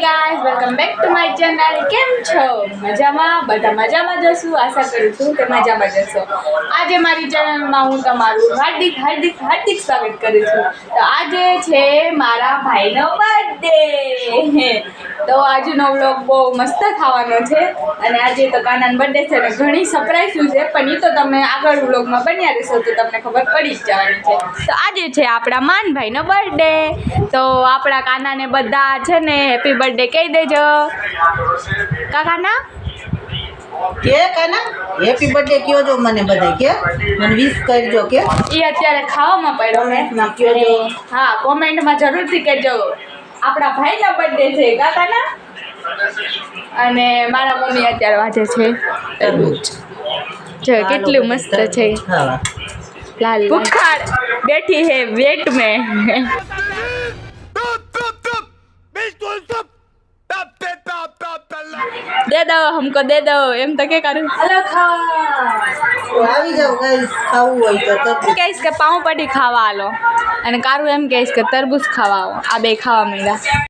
Guys welcome back to my channel કેમ છો? મજામાં? બધા મજામાં જશું આશા કરું છું કે મજામાં જશો આજે મારી ચેનલમાં હું તમારું હાર્દિક હાર્દિક હાર્દિક સ્વાગત કરું છું. તો આજે છે મારા ભાઈનો બર્થડે તો આજનો વ્લોગ બહુ મસ્ત થવાનો છે. અને આજે તો કાનાન બર્થડે છે અને ઘણી સરપ્રાઈઝ છે, પણ એ તો તમે આગળ વ્લોગમાં બન્યા રહેશો તો તમને ખબર પડી જ જવાની છે. તો આજે છે આપણા માનભાઈનો બર્થડે તો આપણા કાનાને બધા છે ને હેપી બર્થડે કહી દેજો. કાકાના કે કાના? હેપી બર્થડે કયો જો મને બધા કે. મને વિશ કરજો કે. એ અત્યારે ખાવામાં પડ્યો કોમેન્ટમાં કયો હા કોમેન્ટમાં જરૂરથી કહેજો. આપણા ભાઈના બર્થડે છે કાકાના અને મારા મમ્મી અત્યારે વાંચે છે કેટલું મસ્ત છે. લાલ ભૂખાડ બેઠી હે વેટ મેં. दे दो हमको दे दो એમ તો કે કરું હલો ખાવા તો આવી જાવ ગાઈસ ખાવું હોય તો તો કહીશ કે પાઉં પટી ખાવા આલો અને કારું એમ કહીશ કે તરબૂચ ખાવા આવો આ બે ખાવા માંડ્યા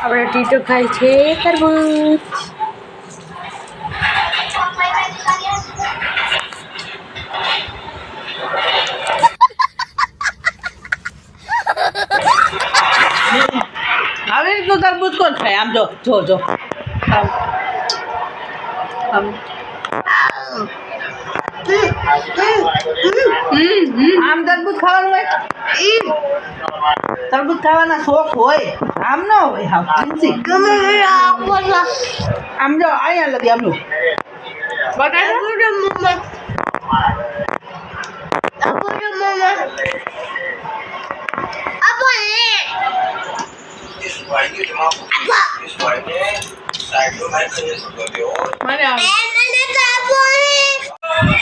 આપણે ટીટો ખાય છે તરબૂચ આવી રીતનું તરબૂચ કોણ ખાય? આમ જો જો જો. આમ. આમ. ખાવાનું હોય? તરબૂચ ખાવાના શોખ હોય. આમ ન હોય હા આમ જો, અહીંયા લગી, આમ જો.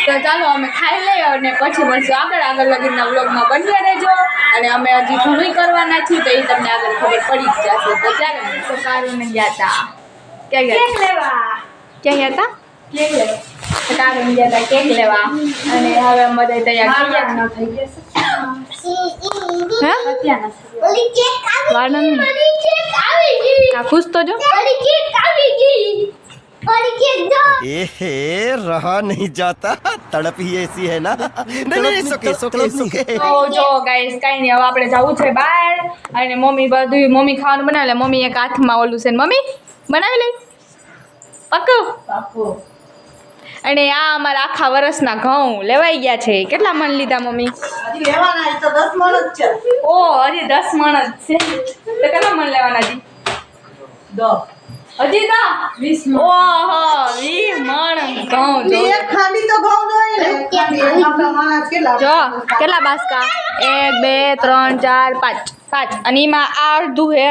તો ચાલો અમે ખાઈ લઈએ અને પછી મળશું આગળ. આગળ લગીના વ્લોગમાં બન્યા રહેજો. અને અમે હજી ઘણું કરવાના છીએ તો એ તમને આગળ ખબર પડી જ જશે. તો ચાલો તો કારું ને ગયા હતા ક્યાં ગયા ક્યાં ગયા હતા તો ગયા હતા કેક લેવા. અને હવે અમે તૈયાર થઈ ગયા વાળનું આ ખુશ તો જો ए रहा नहीं जाता तड़प ही ऐसी है ना नहीं नहीं सुके सुके सुके તો જો ગાઈસ કઈ નહીં હવે આપણે જવું છે બહાર અને મમ્મી બધું મમ્મી ખાવાનું બનાવે લે મમ્મી એક હાથમાં ઓલું છે ને મમ્મી બનાવી લઈ પક્કું અને આ અમારા આખા વર્ષના ઘઉં લેવાઈ ગયા છે કેટલા મણ લીધા મમ્મી હજી લેવાના એ તો દસ મણ જ છે ઓ હજી દસ મણ જ છે તો કેટલા મણ લેવાના હજી દસ હજી તો વીસ ઓહો વીસ મણ. ઘઉં જો એક ખાંડી તો ઘઉં જોઈએ ને. આપણા માણસ કેટલા જો કેટલા બાસકા? એક બે ત્રણ ચાર પાંચ. પાંચ. અને એમાં આ અડધું હે.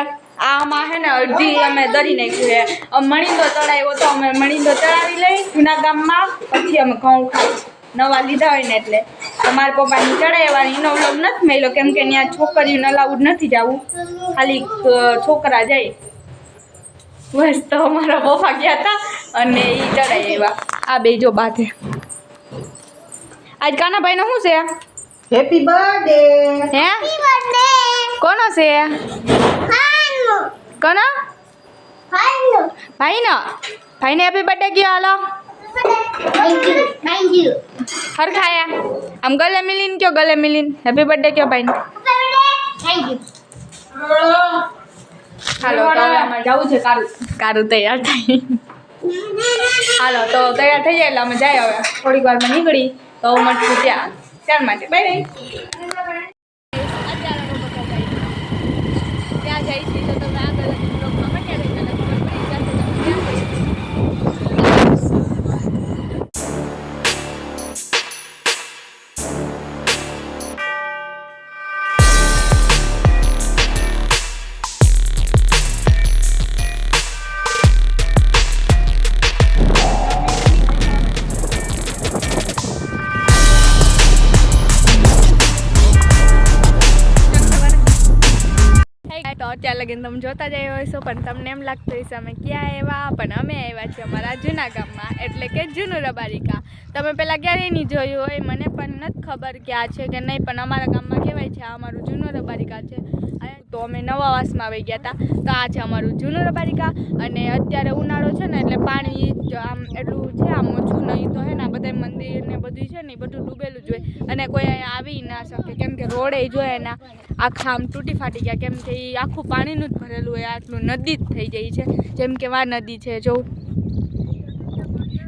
આમાં હે ને અડધી અમે દરી નાખ્યું છે મણિંદો ચડાવ્યો તો અમે મણિંદો ચડાવી લઈ જૂના ગામમાં પછી અમે ઘઉં ખાઈ. નવા લીધા હોય ને એટલે. તો મારા પપ્પાની ચડાવવાની એનો વ્લોગ નથી મળ્યો કેમ કે ત્યાં છોકરીઓને અલાઉડ નથી જવું. ખાલી છોકરા જાય. બસ તો મારા પપ્પા ગયા હતા અને એ ચડાવી આવ્યા. આ બે જો બાથે આજ કાનાભાઈનો શું છે? હેપી બર્થડે હે? કોનો છે? કોનો? ભાઈનો. ભાઈને. હેપી બર્થડે કયો હાલો? હરખાયા આમ ગલે મિલીન કયો ગલે મિલીન? હેપી બર્થડે કયો ભાઈને? હાલો તો અમારે જવું છે કારું. કારું તૈયાર થઈ હાલો તો તૈયાર થઈ જાય એટલે અમે જાય હવે. થોડીક વારમાં નીકળી. તો મળશું ત્યાં. ત્યાર માટે. બાય ત્યાં અત્યાર લગીને તમે જોતા જ આવ્યા હશો, પણ તમને એમ લાગતું હશે અમે ક્યાં આવ્યા? પણ અમે આવ્યા છીએ અમારા જૂના ગામમાં, એટલે કે જૂનું રબારિકા. તમે પહેલાં ક્યારેય નહીં જોયું હોય, મને પણ નથી ખબર કે આ છે કે નહીં, પણ અમારા ગામમાં કહેવાય છે, આ અમારું જૂનું રબારિકા છે. તો અમે નવા વાસમાં આવી ગયા હતા તો આ છે અમારું જૂનું રબારિકા, અને અત્યારે ઉનાળો છે ને, એટલે પાણી આમ એટલું છે, આમ ઓછું નહીં તો હે ને બધા મંદિર ને બધું છે ને બધું ડૂબેલું જ હોય. અને કોઈ આવી ના શકે, કેમ કે રોડે જોઈએ એના આખા આમ તૂટી ફાટી ગયા, કેમ કે એ આખું પાણીનું જ ભરેલું હોય, આટલું નદી જ થઈ જાય છે. જેમ કે વા નદી છે, જો.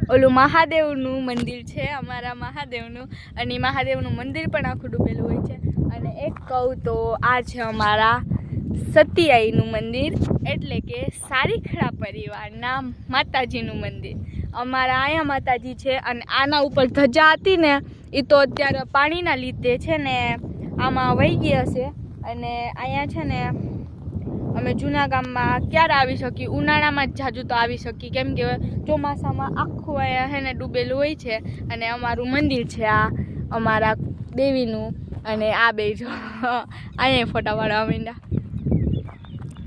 ઓલું મહાદેવનું મંદિર છે, અમારા મહાદેવનું. અને મહાદેવનું મંદિર પણ આખું ડૂબેલું હોય છે. અને એક કહું તો, આ છે અમારા સતિયાઈનું મંદિર. એટલે કે સારીખડા પરિવારના માતાજીનું મંદિર. અમારા અહીંયા માતાજી છે અને આના ઉપર ધજા હતી ને એ તો અત્યારે પાણીના લીધે છે ને, આમાં વહી ગઈ હશે અને અહીંયા છે ને અમે જૂના ગામમાં ક્યારે આવી શકીએ ઉનાળામાં જ જાજુ તો આવી શકી. કેમ કે ચોમાસામાં આખું અહીંયા હે ને ડૂબેલું હોય છે અને અમારું મંદિર છે આ અમારા દેવીનું અને આ બે જો. અહીંયા ફોટા પાડવા મીંડા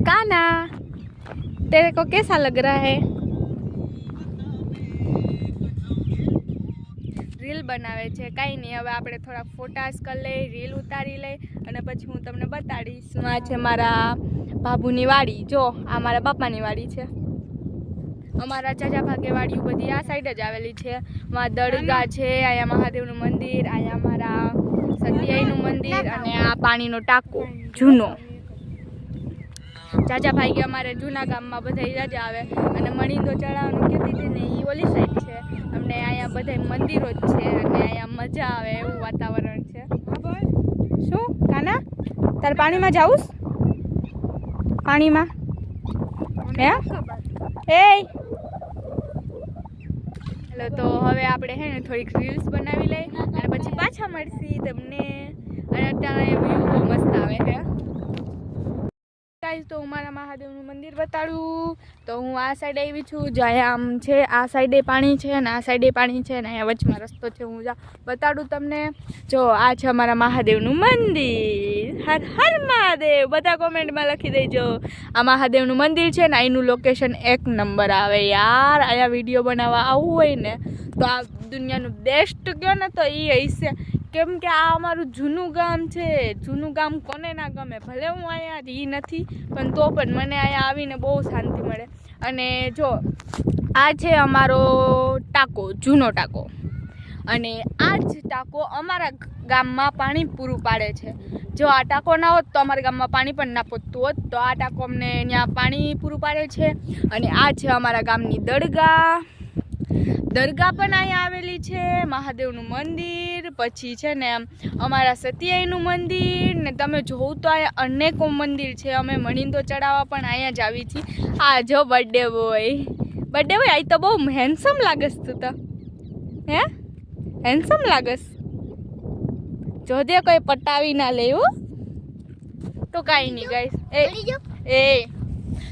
કાના? તેરે કો કેસા લગ રહા હે? રીલ બનાવે છે. કાંઈ નહીં, હવે આપણે થોડાક ફોટાસ કરી લઈ રીલ ઉતારી લઈ અને પછી હું તમને બતાડીશ. આ છે મારા બાબુની વાડી. જો, આ મારા બાપાની વાડી છે. અમારા ચાચા ભાગે વાડીઓ બધી આ સાઈડ જ આવેલી છે. માં દરગાહ છે અહીંયા મહાદેવનું મંદિર અહીંયા મારા સતિયાઈનું મંદિર અને આ પાણીનો ટાંકો, જૂનો. ચાચા ભાઈ કે અમારે જૂના ગામમાં બધા રજા આવે અને મણિંદો ચડાવવાનું કહેતી હતી ને એ ઓલી સાઈડ છે. અમને અહીંયા બધા મંદિરો જ છે અને અહીંયા મજા આવે એવું વાતાવરણ છે. શું, કાના? તારે પાણીમાં જાઉં પાણીમાં? હે? એ હેલો તો હવે આપણે હે ને થોડીક રીલ્સ બનાવી લઈ અને પછી પાછા મળશી તમને. અને અત્યારે વ્યૂ બહુ મસ્ત આવે છે ગાઈસ તો હું મારા મહાદેવનું મંદિર બતાડું. તો હું આ સાઈડે આવી છું. જ્યાં આમ છે, આ સાઈડે પાણી છે અને આ સાઈડે પાણી છે અને અહીંયા વચમાં રસ્તો છે, હું જા બતાડું તમને. જો, આ છે અમારા મહાદેવનું મંદિર. હર હર મહાદેવ. બધા કોમેન્ટમાં લખી દેજો. આ મહાદેવનું મંદિર છે ને, અહીંનું લોકેશન એક નંબર આવે યાર. અહીંયા વીડિયો બનાવવા આવવું હોય ને, તો આ દુનિયાનું બેસ્ટ કહો ને, તો એ હશે. કેમ કે આ અમારું જૂનું ગામ છે. જૂનું ગામ કોને ના ગમે? ભલે હું અહીંયા રહી નથી, પણ તો પણ મને અહીંયા આવીને બહુ શાંતિ મળે. અને જો, આ છે અમારો ટાંકો, જૂનો ટાંકો. અને આ જ ટાંકો અમારા ગામમાં પાણી પૂરું પાડે છે. જો આ ટાંકો ના હોત તો અમારા ગામમાં પાણી પણ ના પહોંચતું હોત. તો આ ટાંકો અમને ત્યાં પાણી પૂરું પાડે છે. અને આ છે અમારા ગામની દરગાહ. દરગાહ પણ અહીંયા આવેલી છે મહાદેવનું મંદિર પછી છે ને અમારા સતિયાઈનું મંદિર ને તમે જોવું તો અહીંયા અનેકો મંદિર છે અમે મણિંદો ચડાવવા પણ અહીંયા જ આવી છીએ. આ જો બર્થડે બોય બર્થડે બોય આ તો બહુ હેન્ડસમ લાગસ તું તો. હે? હેન્ડસમ લાગસ જોજે કોઈ પટાવી ના લેવું તો કાંઈ નહીં ગાઈસ એ એ.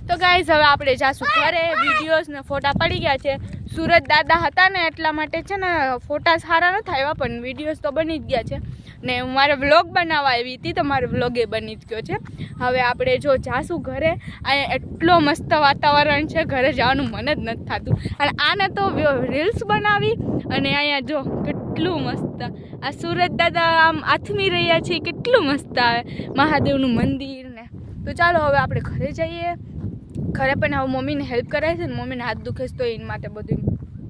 તો ગાઈઝ હવે આપણે જાશું ઘરે. વિડીયોઝ ને ફોટા પડી ગયા છે. સુરત દાદા હતા ને એટલા માટે છે ને ફોટા સારા નથી આવ્યા પણ વિડીયોઝ તો બની જ ગયા છે. ને હું મારે વ્લોગ બનાવવા આવી હતી તો મારો વ્લોગ એ બની જ ગયો છે. હવે આપણે જો જાશું ઘરે, અહીંયા એટલો મસ્ત વાતાવરણ છે, ઘરે જવાનું મન જ નથી થતું. અને આને તો રીલ્સ બનાવી અને અહીંયા જો કેટલું મસ્ત, આ સુરત દાદા આમ આથમી રહ્યા છે, કેટલું મસ્ત આવે મહાદેવનું મંદિર ને. તો ચાલો હવે આપણે ઘરે જઈએ. ઘરે પણ હવે મમ્મીને હેલ્પ કરાય છે ને, મમ્મીને હાથ દુખે છે તો એની માટે બધું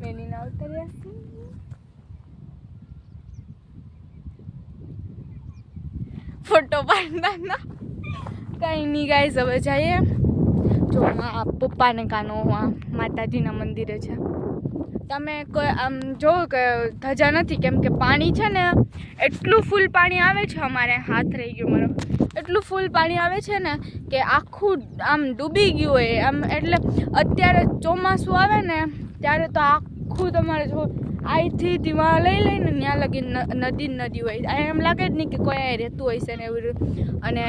મેલીને આવતા રહ્યા છે. ફોટો પાડવાના કાંઈ નહીં ગાય હવે જઈએ. જો, આ પપ્પાને કાનો માતાજીના મંદિરે છે. તમે કોઈ, આમ જોવો કે ધજા નથી, કેમ કે પાણી છે ને, એટલું ફૂલ પાણી આવે છે અમારે, હાથ રહી ગયો મારો. એટલું ફૂલ પાણી આવે છે ને કે આખું આમ ડૂબી ગયું હોય, આમ એટલે અત્યારે ચોમાસું આવે ને, ત્યારે તો આખું તમારે જો અહીંથી ધીમા લઈ લઈને ત્યાં લગી નદી નદી હોય. અહીં એમ લાગે જ નહીં કે કોઈ અહીં રહેતું હોય છે ને એવું અને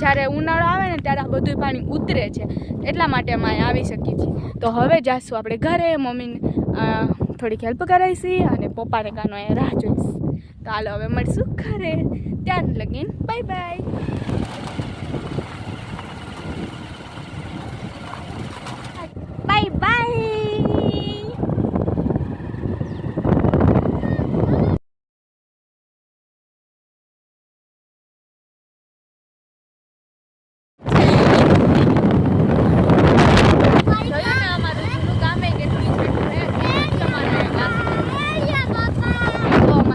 જ્યારે ઉનાળો આવે ને ત્યારે આ બધું પાણી ઉતરે છે. એટલા માટે અમે અહીં આવી શકીએ છીએ. તો હવે જાશું આપણે ઘરે, મમ્મીને થોડીક હેલ્પ કરાવીશી અને પપ્પાને કાનો અહીંયા રાહ જોઈશ. તો હાલો હવે મળશું ઘરે. ત્યાં લગીન. Bye bye bye bye